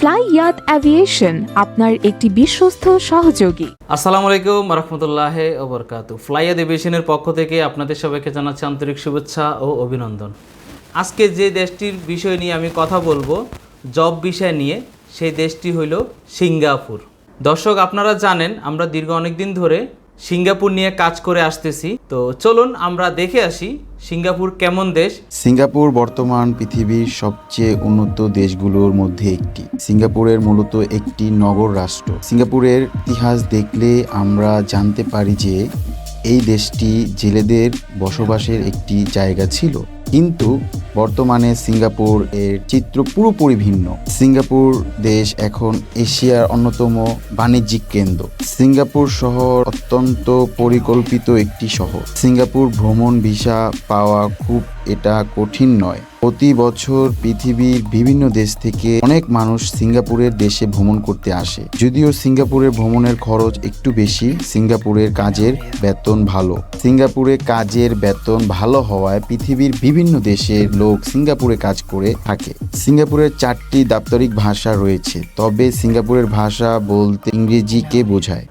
Fly ইয়াত aviation আপনার একটি বিশ্বস্ত সহযোগী। আসসালামু আলাইকুম রহমতুল্লাহ ওবরকাতু ফ্লাইয়া এভিয়েশনের পক্ষ থেকে আপনাদের সবাইকে জানাচ্ছি আন্তরিক শুভেচ্ছা ও অভিনন্দন। আজকে যে দেশটির বিষয় নিয়ে আমি কথা বলব জব বিষয় নিয়ে, সেই দেশটি হইল সিঙ্গাপুর। দর্শক, আপনারা জানেন, আমরা দীর্ঘ অনেক দিন ধরে সিঙ্গাপুর নিয়ে কাজ করে আসতেছি। তো চলুন আমরা দেখে আসি সিঙ্গাপুর কেমন দেশ। সিঙ্গাপুর বর্তমান পৃথিবীর সবচেয়ে উন্নত দেশগুলোর মধ্যে একটি। সিঙ্গাপুরের মূলত একটি নগর রাষ্ট্র। সিঙ্গাপুরের ইতিহাস দেখলে আমরা জানতে পারি যে এই দেশটি জেলেদের বসবাসের একটি জায়গা ছিল। কিন্তু বর্তমানে সিঙ্গাপুর এর চিত্র পুরোপুরি ভিন্ন। সিঙ্গাপুর দেশ এখন এশিয়ার অন্যতম বাণিজ্যিক কেন্দ্র। সিঙ্গাপুর শহর অত্যন্ত পরিকল্পিত একটি শহর। সিঙ্গাপুর ভ্রমণ ভিসা পাওয়া খুব এটা কঠিন নয়। প্রতি বছর পৃথিবীর বিভিন্ন দেশ থেকে অনেক মানুষ সিঙ্গাপুরের দেশে ভ্রমণ করতে আসে। যদিও সিঙ্গাপুরের ভ্রমণের খরচ একটু বেশি, সিঙ্গাপুরের কাজের বেতন ভালো। সিঙ্গাপুরে কাজের বেতন ভালো হওয়ায় পৃথিবীর বিভিন্ন দেশের লোক সিঙ্গাপুরে কাজ করে থাকে। সিঙ্গাপুরের চারটি দাপ্তরিক ভাষা রয়েছে, তবে সিঙ্গাপুরের ভাষা বলতে ইংরেজিকে বোঝায়।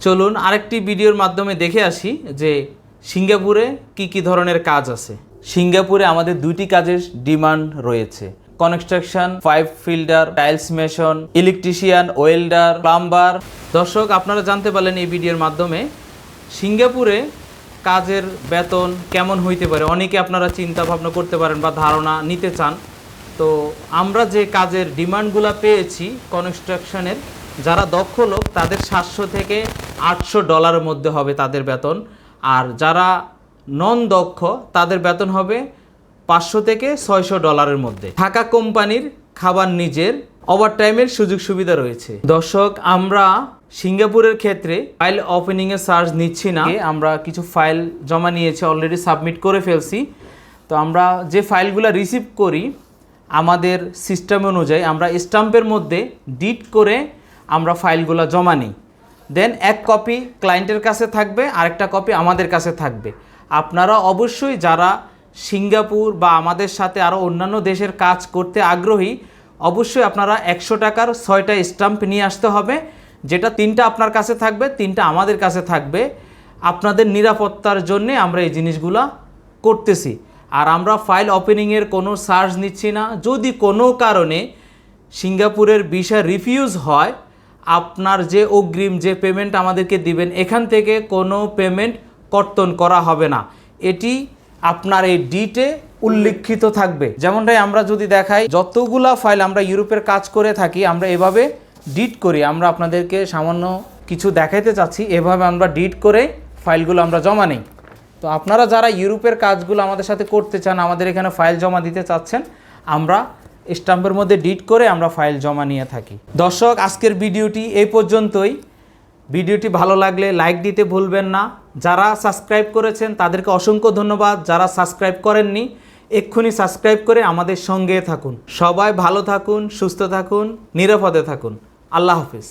চলুন আরেকটি ভিডিওর মাধ্যমে দেখে আসি যে সিঙ্গাপুরে কি কি ধরনের কাজ আছে। সিঙ্গাপুরে আমাদের দুইটি কাজের ডিমান্ড রয়েছে। Construction, pipe fitter tiles mason, electrician, welder, plumber. দর্শক, আপনারা জানতে পারলেন এই ভিডিওর মাধ্যমে সিঙ্গাপুরে কাজের বেতন কেমন হইতে পারে। অনেকে আপনারা চিন্তা ভাবনা করতে পারেন বা ধারণা নিতে চান। তো আমরা যে কাজের ডিমান্ডগুলো পেয়েছি কনস্ট্রাকশনের, যারা দক্ষ লোক, তাদের সাতশো থেকে আটশো ডলারের মধ্যে হবে তাদের বেতন। আর যারা নন দক্ষ তাদের বেতন হবে পাঁচশো থেকে ছয়শো ডলারের মধ্যে। থাকা কোম্পানির খাবার নিজের ওভারটাইমের সুযোগ সুবিধা রয়েছে। দর্শক, আমরা সিঙ্গাপুরের ক্ষেত্রে ফাইল ওপেনিংয়ের চার্জ নিচ্ছি না। আমরা কিছু ফাইল জমা নিয়েছি অলরেডি সাবমিট করে ফেলছি। তো আমরা যে ফাইলগুলো রিসিভ করি, আমাদের সিস্টেম অনুযায়ী আমরা স্টাম্পের মধ্যে ডিট করে আমরা ফাইলগুলো জমা নিই। দেন এক কপি ক্লায়েন্টের কাছে থাকবে, আরেকটা কপি আমাদের কাছে থাকবে। আপনারা অবশ্যই যারা সিঙ্গাপুর বা আমাদের সাথে আরও অন্যান্য দেশের কাজ করতে আগ্রহী, অবশ্যই আপনারা একশো টাকার ছয়টা স্টাম্প নিয়ে আসতে হবে, যেটা তিনটা আপনার কাছে থাকবে, তিনটা আমাদের কাছে থাকবে। আপনাদের নিরাপত্তার জন্যে আমরা এই জিনিসগুলা করতেছি। আর আমরা ফাইল ওপেনিংয়ের কোনো চার্জ নিচ্ছি না। যদি কোনো কারণে সিঙ্গাপুরের ভিসা রিফিউজ হয়, আপনার যে অগ্রিম যে পেমেন্ট আমাদেরকে দিবেন, এখান থেকে কোনো পেমেন্ট কর্তন করা হবে না। এটি আপনার এই ডিটে উল্লেখিত থাকবে। যেমনটাই আমরা যদি দেখাই, যতগুলা ফাইল আমরা ইউরোপের কাজ করে থাকি, আমরা এভাবে ডিট করি। আমরা আপনাদেরকে সামান্য কিছু দেখাইতে চাচ্ছি। এভাবে আমরা ডিট করে ফাইলগুলো আমরা জমা নেই। তো আপনারা যারা ইউরোপের কাজগুলো আমাদের সাথে করতে চান, আমাদের এখানে ফাইল জমা দিতে চাচ্ছেন, আমরা স্টাম্পের মধ্যে ডিট করে আমরা ফাইল জমা নিয়ে থাকি। দর্শক, আজকের ভিডিওটি এই পর্যন্তই। ভিডিওটি ভালো লাগলে লাইক দিতে ভুলবেন না। যারা সাবস্ক্রাইব করেছেন, তাদেরকে অসংখ্য ধন্যবাদ। যারা সাবস্ক্রাইব করেননি, এক্ষুনি সাবস্ক্রাইব করে আমাদের সঙ্গে থাকুন। সবাই ভালো থাকুন, সুস্থ থাকুন, নিরাপদে থাকুন। আল্লাহ হাফিজ।